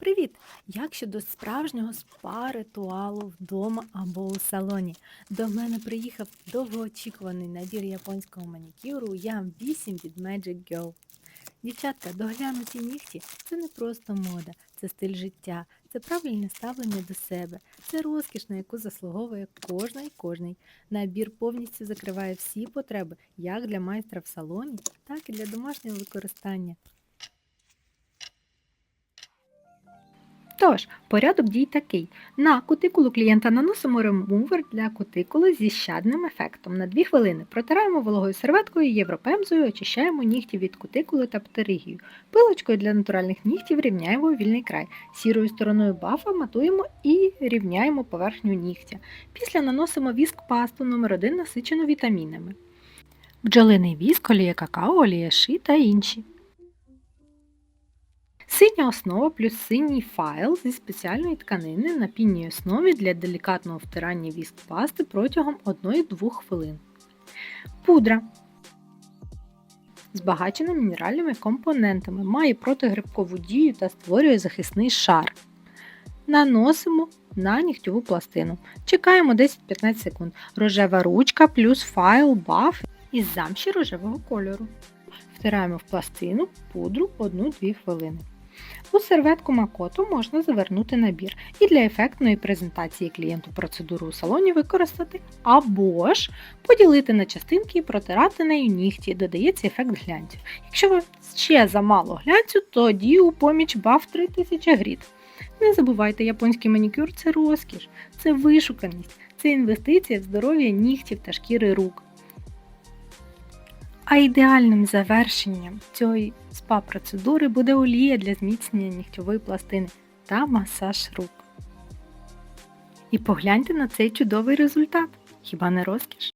Привіт! Як щодо справжнього спа-ритуалу вдома або у салоні? До мене приїхав довгоочікуваний набір японського манікюру Yam 8 від Magic Girl. Дівчатка, доглянуті нігті це не просто мода, це стиль життя, це правильне ставлення до себе, це розкіш, на яку заслуговує кожна і кожний. Набір повністю закриває всі потреби як для майстра в салоні, так і для домашнього використання. Тож, порядок дій такий. На кутикулу клієнта наносимо ремувер для кутикули зі щадним ефектом. На 2 хвилини протираємо вологою серветкою, європемзою, очищаємо нігті від кутикули та птеригію. Пилочкою для натуральних нігтів рівняємо вільний край. Сірою стороною бафа матуємо і рівняємо поверхню нігтя. Після наносимо віск пасту номер 1 насичену вітамінами. Бджолиний віск, олія какао, олія ши та інші. Синя основа плюс синій файл зі спеціальної тканини на пінній основі для делікатного втирання віск пасти протягом 1-2 хвилин. Пудра. Збагачена мінеральними компонентами, має протигрибкову дію та створює захисний шар. Наносимо на нігтьову пластину. Чекаємо 10-15 секунд. Рожева ручка плюс файл баф із замші рожевого кольору. Втираємо в пластину пудру 1-2 хвилини. У серветку Макото можна завернути набір і для ефектної презентації клієнту процедуру у салоні використати, або ж поділити на частинки і протирати нею нігті, додається ефект глянцю. Якщо ви ще замало глянцю, тоді у поміч баф 3000 гріт. Не забувайте, японський манікюр це розкіш, це вишуканість, це інвестиція в здоров'я нігтів та шкіри рук. А ідеальним завершенням цієї спа-процедури буде олія для зміцнення нігтьової пластини та масаж рук. І погляньте на цей чудовий результат. Хіба не розкіш?